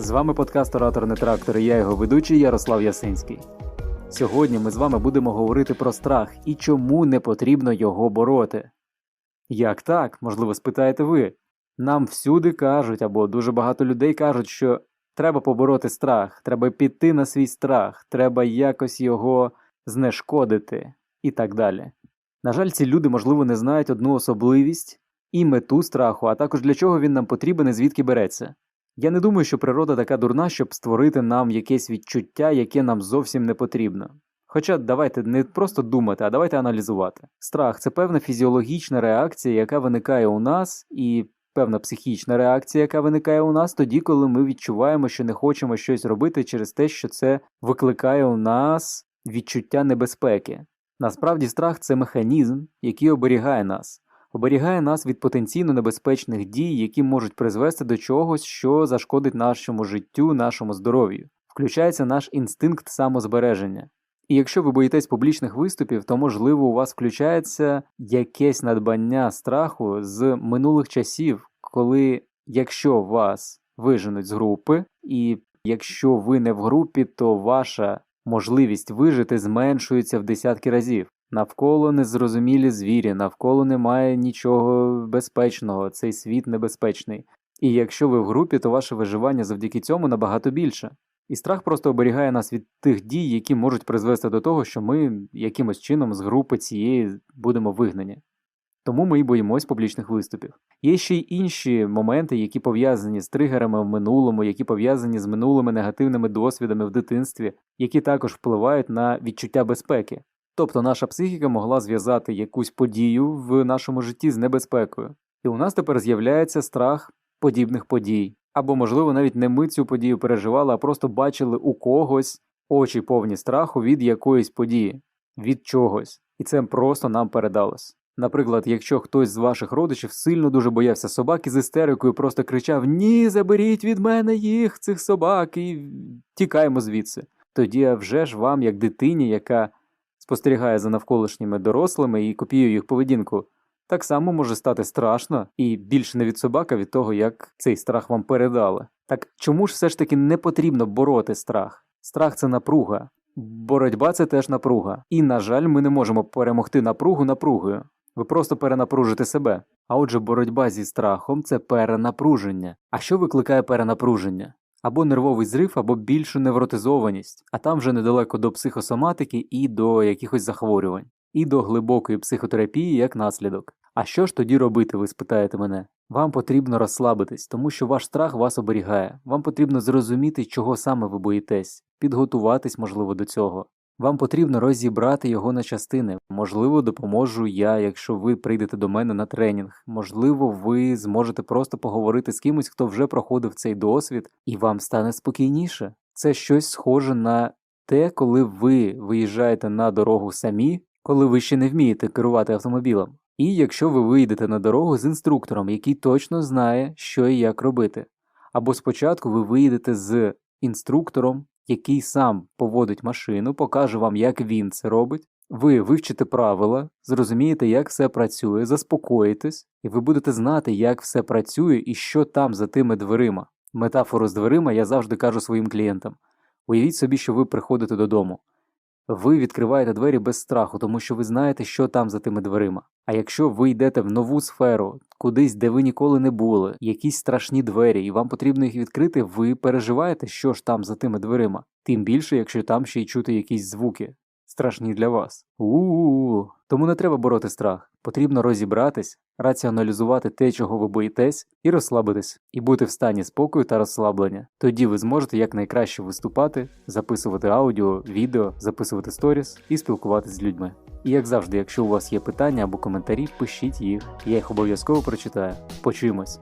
З вами подкаст Оратор не трактор і я його ведучий Ярослав Ясинський. Сьогодні ми з вами будемо говорити про страх і чому не потрібно його бороти. Як так, можливо, спитаєте ви? Нам всюди кажуть, або дуже багато людей кажуть, що треба побороти страх, треба піти на свій страх, треба якось його знешкодити і так далі. На жаль, ці люди, можливо, не знають одну особливість і мету страху, а також для чого він нам потрібен і звідки береться. Я не думаю, що природа така дурна, щоб створити нам якесь відчуття, яке нам зовсім не потрібно. Хоча давайте не просто думати, а давайте аналізувати. Страх це певна фізіологічна реакція, яка виникає у нас, і певна психічна реакція, яка виникає у нас тоді, коли ми відчуваємо, що не хочемо щось робити через те, що це викликає у нас відчуття небезпеки. Насправді, страх це механізм, який оберігає нас оберігає нас від потенційно небезпечних дій, які можуть призвести до чогось, що зашкодить нашому життю, нашому здоров'ю. Включається наш інстинкт самозбереження. І якщо ви боїтесь публічних виступів, то можливо у вас включається якесь надбання страху з минулих часів, коли якщо вас виженуть з групи, і якщо ви не в групі, то ваша можливість вижити зменшується в десятки разів. Навколо незрозумілі звірі, навколо немає нічого безпечного, цей світ небезпечний. І якщо ви в групі, то ваше виживання завдяки цьому набагато більше. І страх просто оберігає нас від тих дій, які можуть призвести до того, що ми якимось чином з групи цієї будемо вигнані. Тому ми і боїмось публічних виступів. Є ще й інші моменти, які пов'язані з тригерами в минулому, які пов'язані з минулими негативними досвідами в дитинстві, які також впливають на відчуття безпеки. Тобто наша психіка могла зв'язати якусь подію в нашому житті з небезпекою. І у нас тепер з'являється страх подібних подій. Або, можливо, навіть не ми цю подію переживали, а просто бачили у когось очі повні страху від якоїсь події, від чогось. І це просто нам передалось. Наприклад, якщо хтось з ваших родичів сильно дуже боявся собак і з істерикою просто кричав Ні, заберіть від мене їх, цих собак, і тікаємо звідси. Тоді вже ж вам, як дитині, яка спостерігає за навколишніми дорослими і копіює їх поведінку, так само може стати страшно і більше не від собака від того, як цей страх вам передали. Так чому ж все ж таки не потрібно бороти страх? Страх це напруга, боротьба це теж напруга. І, на жаль, ми не можемо перемогти напругу напругою. Ви просто перенапружите себе. А отже, боротьба зі страхом це перенапруження. А що викликає перенапруження? Або нервовий зрив, або більшу невротизованість, а там вже недалеко до психосоматики і до якихось захворювань, і до глибокої психотерапії як наслідок. А що ж тоді робити, ви спитаєте мене? Вам потрібно розслабитись, тому що ваш страх вас оберігає. Вам потрібно зрозуміти, чого саме ви боїтесь, підготуватись, можливо, до цього. Вам потрібно розібрати його на частини. Можливо, допоможу я, якщо ви прийдете до мене на тренінг. Можливо, ви зможете просто поговорити з кимось, хто вже проходив цей досвід, і вам стане спокійніше. Це щось схоже на те, коли ви виїжджаєте на дорогу самі, коли ви ще не вмієте керувати автомобілем. І якщо ви вийдете на дорогу з інструктором, який точно знає, що і як робити. Або спочатку ви виїдете з інструктором, який сам поводить машину, покаже вам, як він це робить. Ви вивчите правила, зрозумієте, як все працює, заспокоїтесь, і ви будете знати, як все працює і що там за тими дверима. Метафору з дверима я завжди кажу своїм клієнтам. Уявіть собі, що ви приходите додому. Ви відкриваєте двері без страху, тому що ви знаєте, що там за тими дверима. А якщо ви йдете в нову сферу, кудись, де ви ніколи не були, якісь страшні двері, і вам потрібно їх відкрити, ви переживаєте, що ж там за тими дверима. Тим більше, якщо там ще й чути якісь звуки, страшні для вас. У-у-у. Тому не треба бороти страх. Потрібно розібратись, раціоналізувати те, чого ви боїтесь, і розслабитись, і бути в стані спокою та розслаблення. Тоді ви зможете якнайкраще виступати, записувати аудіо, відео, записувати сторіс і спілкуватись з людьми. І як завжди, якщо у вас є питання або коментарі, пишіть їх, я їх обов'язково прочитаю. Почуємось!